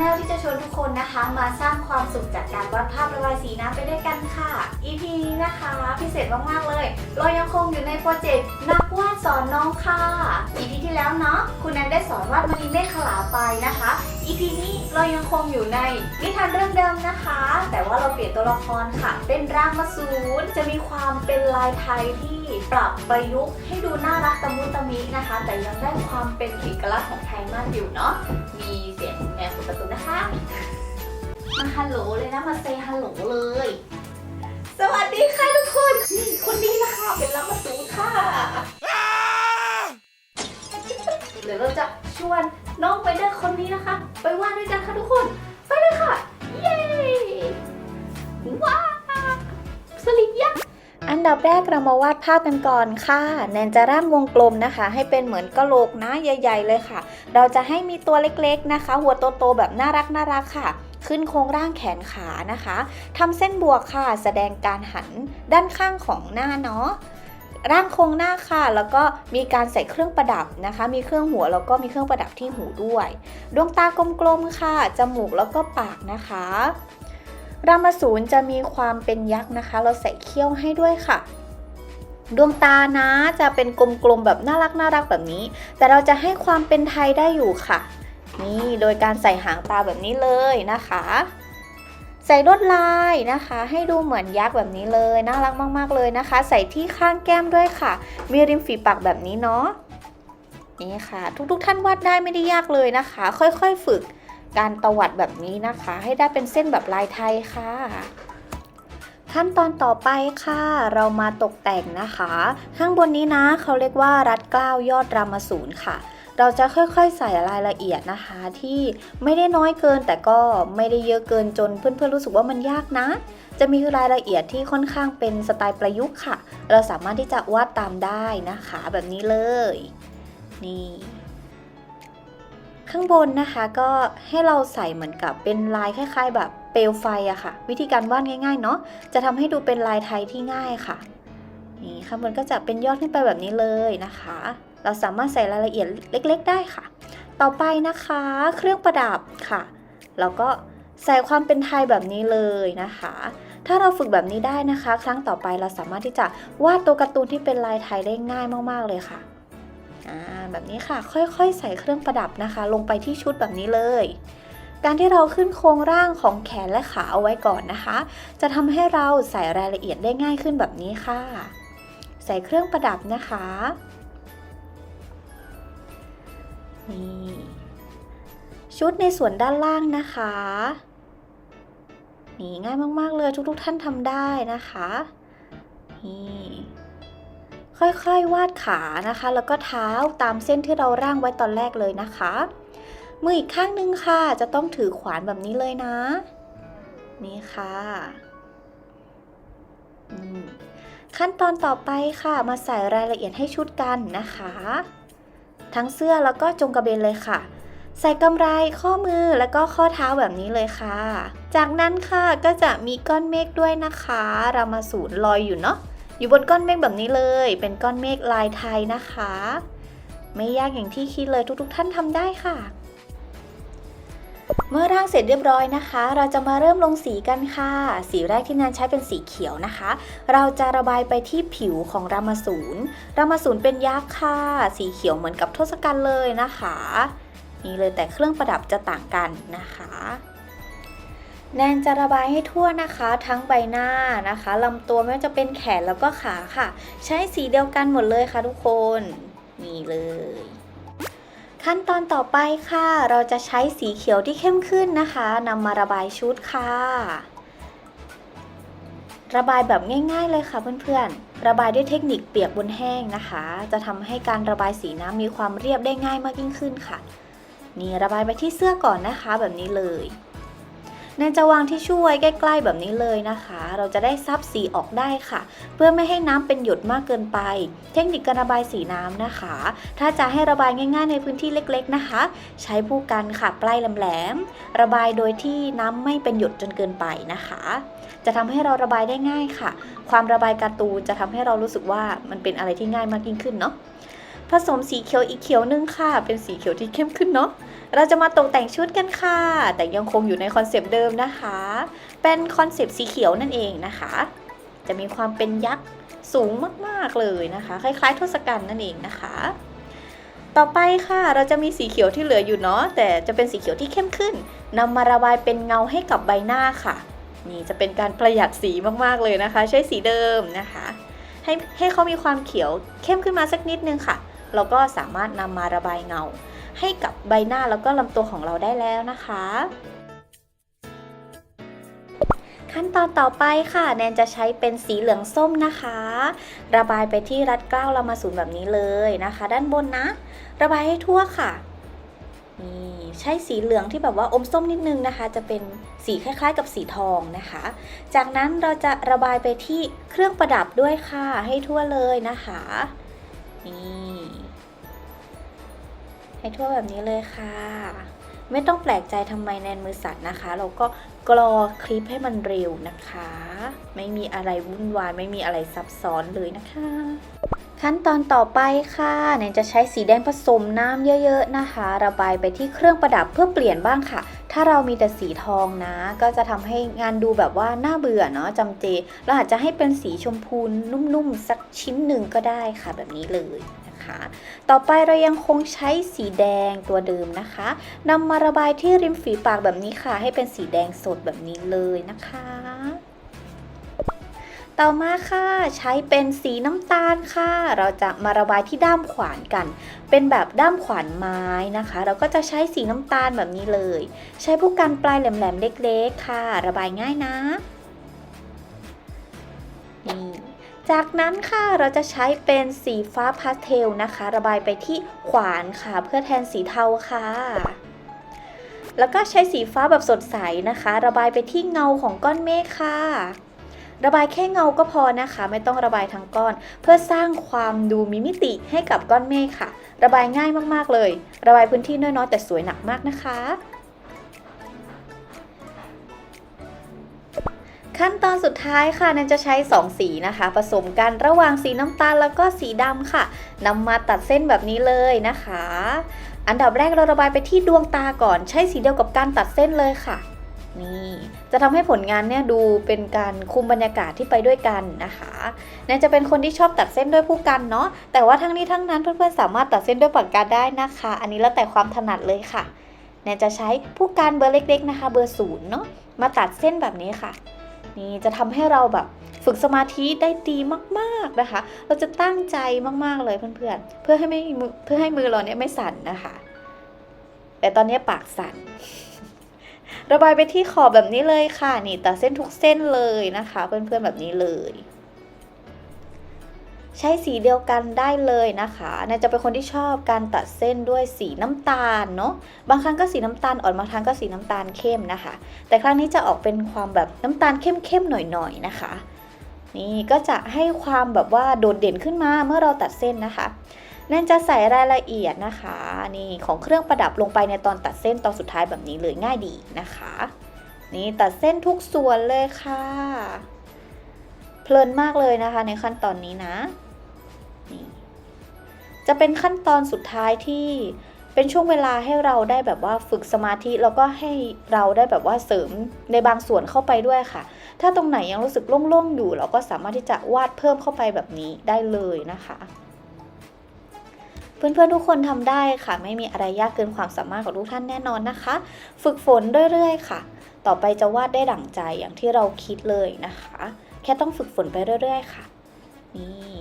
แนลที่จะชวนทุกคนนะคะ มาสร้างความสุขจากการวาดภาพระบายสีน้ำไปด้วยกันค่ะ EP นี้นะคะ พิเศษมากๆเลย เรายังคงอยู่ในโปรเจกต์นัก วาดสอนน้องค่ะ EP ที่แล้วเนาะคุณแนนได้สอนวาดมณีเมฆขลาไปนะคะ EP นี้เรายังคงอยู่ในนิทานเรื่องเดิมนะคะ แต่ว่าเราเปลี่ยนตัวละครค่ะ เป็นรามสูรจะมีความเป็นลายไทยที่ปรับประยุกต์ให้ดูน่ารักตะมุตะมินะคะ แต่ยังได้ความเป็นเอกลักษณ์ของไทยมากอยู่เนาะมีเสียงแมวปิดประตูนะคะมาฮัลโหลเลยนะมาเซฮัลโหลเลยสวัสดีค่ะทุกคนนี่คนนี้นะคะเป็นรามสูรค่ะ ดี๋ยวเราจะชวนน้องไปเดอร์คนนี้นะคะ ไปวาดด้วยกันค่ะทุกคน ไปเลยค่ะ เย้ว้าวสลิงยักษ์อันดับแรกเรามาวาดภาพกันก่อนค่ะแนนจะร่างวงกลมนะคะ ให้เป็นเหมือนกะโหลกนะใหญ่ ๆ เลยค่ะ เราจะให้มีตัวเล็กๆนะคะ หัวโตๆแบบน่ารักน่ารักค่ะ ขึ้นโครงร่างแขนขานะคะทำเส้นบวกค่ะ แสดงการหันด้านข้างของหน้าเนาะ ร่างโครงหน้าค่ะ แล้วก็มีการใส่เครื่องประดับนะคะ มีเครื่องหัวแล้วก็มีเครื่องประดับที่หูด้วย ดวงตากลมๆค่ะ จมูกแล้วก็ปากนะคะรามาสูรจะมีความเป็นยักษ์นะคะ เราใส่เขี้ยวให้ด้วยค่ะ ดวงตานะจะเป็นกลมๆแบบน่ารักน่ารักแบบนี้ แต่เราจะให้ความเป็นไทยได้อยู่ค่ะ นี่โดยการใส่หางตาแบบนี้เลยนะคะ ใส่ลวดลายนะคะ ให้ดูเหมือนยักษ์แบบนี้เลยน่ารักมาก ๆ เลยนะคะ ใส่ที่ข้างแก้มด้วยค่ะ มีริมฝีปากแบบนี้เนาะนี่ค่ะ ทุกๆ ท่านวาดได้ไม่ได้ยากเลยนะคะ ค่อยๆฝึกการตวัดแบบนี้นะคะ ให้ได้เป็นเส้นแบบลายไทยค่ะขั้นตอนต่อไปค่ะ เรามาตกแต่งนะคะ ข้างบนนี้นะเขาเรียกว่ารัดเกล้ายอดรามสูรค่ะ เราจะค่อยๆใส่รายละเอียดนะคะที่ไม่ได้น้อยเกิน แต่ก็ไม่ได้เยอะเกินจนเพื่อนๆรู้สึกว่ามันยากนะ จะมีรายละเอียดที่ค่อนข้างเป็นสไตล์ประยุกต์ค่ะ เราสามารถที่จะวาดตามได้นะคะแบบนี้เลย นี่ข้างบนนะคะก็ให้เราใส่เหมือนกับเป็นลายคล้าย ๆ แบบเปลวไฟอะค่ะ วิธีการวาดง่ายๆเนาะจะทำให้ดูเป็นลายไทยที่ง่ายค่ะ นี่ข้างบนก็จะเป็นยอดขึ้นไปแบบนี้เลยนะคะ เราสามารถใส่รายละเอียดเล็ก ๆ ได้ค่ะ ต่อไปนะคะเครื่องประดับค่ะแล้วก็ใส่ความเป็นไทยแบบนี้เลยนะคะ ถ้าเราฝึกแบบนี้ได้นะคะ ครั้งต่อไปเราสามารถที่จะวาดตัวการ์ตูนที่เป็นลายไทยได้ง่ายมากๆเลยค่ะแบบนี้ค่ะ ค่อยๆ ใส่เครื่องประดับนะคะ ลงไปที่ชุดแบบนี้เลย การที่เราขึ้นโครงร่างของแขนและขาเอาไว้ก่อนนะคะ จะทำให้เราใส่รายละเอียดได้ง่ายขึ้นแบบนี้ค่ะ ใส่เครื่องประดับนะคะ นี่ชุดในส่วนด้านล่างนะคะ นี่ง่ายมากๆเลยทุกๆท่านทำได้นะคะ นี่ค่อยๆวาดขานะคะ แล้วก็เท้าตามเส้นที่เราร่างไว้ตอนแรกเลยนะคะ มืออีกข้างหนึงค่ะ จะต้องถือขวานแบบนี้เลยนะ นี่ค่ะขั้นตอนต่อไปค่ะ มาใส่รายละเอียดให้ชุดกันนะคะ ทั้งเสื้อแล้วก็จงกระเบนเลยค่ะ ใส่กำไรข้อมือแล้วก็ข้อเท้าแบบนี้เลยค่ะ จากนั้นค่ะก็จะมีก้อนเมฆด้วยนะคะเรามาสูนลอยอยู่เนาะอยู่บนก้อนเมฆแบบนี้เลย เป็นก้อนเมฆลายไทยนะคะ ไม่ยากอย่างที่คิดเลยทุกๆ ท่านทำได้ค่ะ เมื่อร่างเสร็จเรียบร้อยนะคะ เราจะมาเริ่มลงสีกันค่ะ สีแรกที่นันใช้เป็นสีเขียวนะคะ เราจะระบายไปที่ผิวของรามาสูรรามาสูรเป็นยักษ์ค่ะ สีเขียวเหมือนกับทศกัณฐ์เลยนะคะ นี่เลยแต่เครื่องประดับจะต่างกันนะคะแนนจะระบายให้ทั่วนะคะ ทั้งใบหน้านะคะลำตัวไม่ว่าจะเป็นแขนแล้วก็ขาค่ะ ใช้สีเดียวกันหมดเลยค่ะทุกคน นี่เลย ขั้นตอนต่อไปค่ะ เราจะใช้สีเขียวที่เข้มขึ้นนะคะนำมาระบายชุดค่ะ ระบายแบบง่าย ๆ เลยค่ะเพื่อนๆ ระบายด้วยเทคนิคเปียกบนแห้งนะคะ จะทำให้การระบายสีน้ำมีความเรียบได้ง่ายมากยิ่งขึ้นค่ะ นี่ระบายไปที่เสื้อก่อนนะคะแบบนี้เลย แนนจะวางที่ช่วยใกล้ ๆ แบบนี้เลยนะคะ เราจะได้ซับสีออกได้ค่ะ เพื่อไม่ให้น้ำเป็นหยดมากเกินไป เทคนิคการระบายสีน้ำนะคะ ถ้าจะให้ระบายง่าย ๆ ในพื้นที่เล็ก ๆ นะคะ ใช้ผู้กันค่ะปลายแหลมๆระบายโดยที่น้ำไม่เป็นหยดจนเกินไปนะคะ จะทำให้เราระบายได้ง่ายค่ะ ความระบายการ์ตูนจะทำให้เรารู้สึกว่ามันเป็นอะไรที่ง่ายมากยิ่งขึ้นเนาะ ผสมสีเขียวอีกเขียวนึงค่ะ เป็นสีเขียวที่เข้มขึ้นเนาะเราจะมาตกแต่งชุดกันค่ะ แต่ยังคงอยู่ในคอนเซปต์เดิมนะคะ เป็นคอนเซปต์สีเขียวนั่นเองนะคะ จะมีความเป็นยักษ์สูงมากๆเลยนะคะ คล้ายๆทศกัณฐ์นั่นเองนะคะ ต่อไปค่ะเราจะมีสีเขียวที่เหลืออยู่เนาะแต่จะเป็นสีเขียวที่เข้มขึ้นนำมาระบายเป็นเงาให้กับใบหน้าค่ะ นี่จะเป็นการประหยัดสีมากๆเลยนะคะ ใช้สีเดิมนะคะ ให้ให้เขามีความเขียวเข้มขึ้นมาสักนิดนึงค่ะ เราก็สามารถนำมาระบายเงา ให้กับใบหน้าแล้วก็ลำตัวของเราได้แล้วนะคะ ขั้นตอนต่อไปค่ะ แนนจะใช้เป็นสีเหลืองส้มนะคะ ระบายไปที่รัดเกล้าเรามาสูนแบบนี้เลยนะคะ ด้านบนนะ ระบายให้ทั่วค่ะนี่ใช้สีเหลืองที่แบบว่าอมส้มนิดนึงนะคะ จะเป็นสีคล้ายๆ กับสีทองนะคะ จากนั้นเราจะระบายไปที่เครื่องประดับด้วยค่ะให้ทั่วเลยนะคะ นี่ ให้ทั่วแบบนี้เลยค่ะ ไม่ต้องแปลกใจทำไมแนนมือสั่นนะคะ เราก็กรอคลิปให้มันเร็วนะคะ ไม่มีอะไรวุ่นวายไม่มีอะไรซับซ้อนเลยนะคะ ขั้นตอนต่อไปค่ะแนนจะใช้สีแดงผสมน้ำเยอะ ๆนะคะ ระบายไปที่เครื่องประดับเพื่อเปลี่ยนบ้างค่ะ ถ้าเรามีแต่สีทองนะ ก็จะทำให้งานดูแบบว่าน่าเบื่อเนาะจำเจ เราอาจจะให้เป็นสีชมพูนุ่มๆสักชิ้นหนึ่งก็ได้ค่ะแบบนี้เลย นะคะ ต่อไปเรายังคงใช้สีแดงตัวเดิมนะคะนำมาระบายที่ริมฝีปากแบบนี้ค่ะ ให้เป็นสีแดงสดแบบนี้เลยนะคะ ต่อมาค่ะใช้เป็นสีน้ำตาลค่ะ เราจะมาระบายที่ด้ามขวานกัน เป็นแบบด้ามขวานไม้นะคะ เราก็จะใช้สีน้ำตาลแบบนี้เลย ใช้ผู้กันปลายแหลมๆเล็ก ๆ ค่ะ ระบายง่ายนะ จากนั้นค่ะเราจะใช้เป็นสีฟ้าพาสเทลนะคะ ระบายไปที่ขวานค่ะ เพื่อแทนสีเทาค่ะ แล้วก็ใช้สีฟ้าแบบสดใสนะคะ ระบายไปที่เงาของก้อนเมฆค่ะ ระบายแค่เงาก็พอนะคะ ไม่ต้องระบายทั้งก้อน เพื่อสร้างความดูมีมิติให้กับก้อนเมฆค่ะ ระบายง่ายมากๆเลย ระบายพื้นที่น้อยๆแต่สวยหนักมากนะคะ ขั้นตอนสุดท้ายค่ะแนนจะใช้ 2 สีนะคะ ผสมกันระหว่างสีน้ำตาลแล้วก็สีดำค่ะนำมาตัดเส้นแบบนี้เลยนะคะ อันดับแรกเราระบายไปที่ดวงตาก่อน ใช้สีเดียวกับการตัดเส้นเลยค่ะ นี่จะทำให้ผลงานเนี่ยดูเป็นการคุมบรรยากาศที่ไปด้วยกันนะคะแนนจะเป็นคนที่ชอบตัดเส้นด้วยผู้กันเนาะแต่ว่าทั้งนี้ทั้งนั้นเพื่อนๆสามารถตัดเส้นด้วยปากกาได้นะคะ อันนี้แล้วแต่ความถนัดเลยค่ะแนนจะใช้ผู้กันเบอร์เล็ก ๆ นะคะ เบอร์ศูนย์เนาะมาตัดเส้นแบบนี้ค่ะ นี่จะทำให้เราแบบฝึกสมาธิได้ดีมาก ๆนะคะ เราจะตั้งใจมากๆเลยเพื่อนๆ เพื่อให้ไม่มือเพื่อให้มือเราเนี่ยไม่สั่นนะคะ แต่ตอนนี้ปากสั่น ระบายไปที่ขอบแบบนี้เลยค่ะ นี่ตัดเส้นทุกเส้นเลยนะคะ เพื่อนๆแบบนี้เลย ใช้สีเดียวกันได้เลยนะคะแนนจะเป็นคนที่ชอบการตัดเส้นด้วยสีน้ำตาลเนาะบางครั้งก็สีน้ำตาลอ่อนบางครั้งก็สีน้ำตาลเข้มนะคะ แต่ครั้งนี้จะออกเป็นความแบบน้ำตาลเข้มๆหน่อยๆนะคะ นี่ก็จะให้ความแบบว่าโดดเด่นขึ้นมาเมื่อเราตัดเส้นนะคะแนนจะใส่รายละเอียดนะคะนี่ของเครื่องประดับลงไปในตอนตัดเส้นตอนสุดท้ายแบบนี้เลยง่ายดีนะคะ นี่ตัดเส้นทุกส่วนเลยค่ะ เพลินมากเลยนะคะในขั้นตอนนี้นะ จะเป็นขั้นตอนสุดท้ายที่เป็นช่วงเวลาให้เราได้แบบว่าฝึกสมาธิแล้วก็ให้เราได้แบบว่าเสริมในบางส่วนเข้าไปด้วยค่ะ ถ้าตรงไหนยังรู้สึกโล่งๆอยู่ เราก็สามารถที่จะวาดเพิ่มเข้าไปแบบนี้ได้เลยนะคะเพื่อนๆทุกคนทำได้ค่ะ ไม่มีอะไรยากเกินความสามารถของทุกท่านแน่นอนนะคะ ฝึกฝนเรื่อยๆค่ะ ต่อไปจะวาดได้ดั่งใจอย่างที่เราคิดเลยนะคะ แค่ต้องฝึกฝนไปเรื่อย ๆ ค่ะ นี่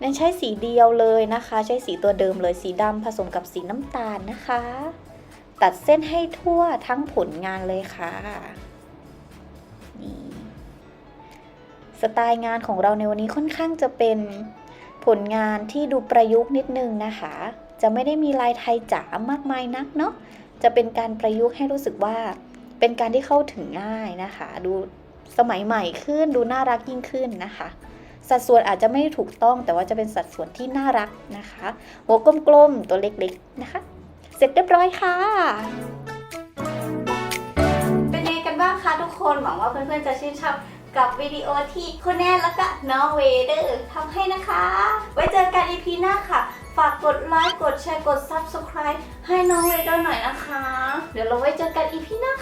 แนนใช้สีเดียวเลยนะคะ ใช้สีตัวเดิมเลยสีดำผสมกับสีน้ำตาลนะคะ ตัดเส้นให้ทั่วทั้งผลงานเลยค่ะนี่สไตล์งานของเราในวันนี้ค่อนข้างจะเป็นผลงานที่ดูประยุกต์นิดนึงนะคะ จะไม่ได้มีลายไทยจ๋ามากมายนักเนาะจะเป็นการประยุกต์ให้รู้สึกว่า เป็นการที่เข้าถึงง่ายนะคะ ดูสมัยใหม่ขึ้นดูน่ารักยิ่งขึ้นนะคะ สัดส่วนอาจจะไม่ถูกต้อง แต่ว่าจะเป็นสัดส่วนที่น่ารักนะคะ หัวกลมๆตัวเล็กๆนะคะ เสร็จเรียบร้อยค่ะ เป็นไงกันบ้างคะทุกคนหวังว่าเพื่อนๆจะชื่นชอบกับวิดีโอที่คุณแนนแล้วก็น้องเวเดอร์ทำให้นะคะ ไว้เจอกัน EP หน้าค่ะ ฝากกดไลค์กดแชร์กด Subscribe ให้น้องเวเดอร์หน่อยนะคะ เดี๋ยวเราไว้เจอกัน EP หน้า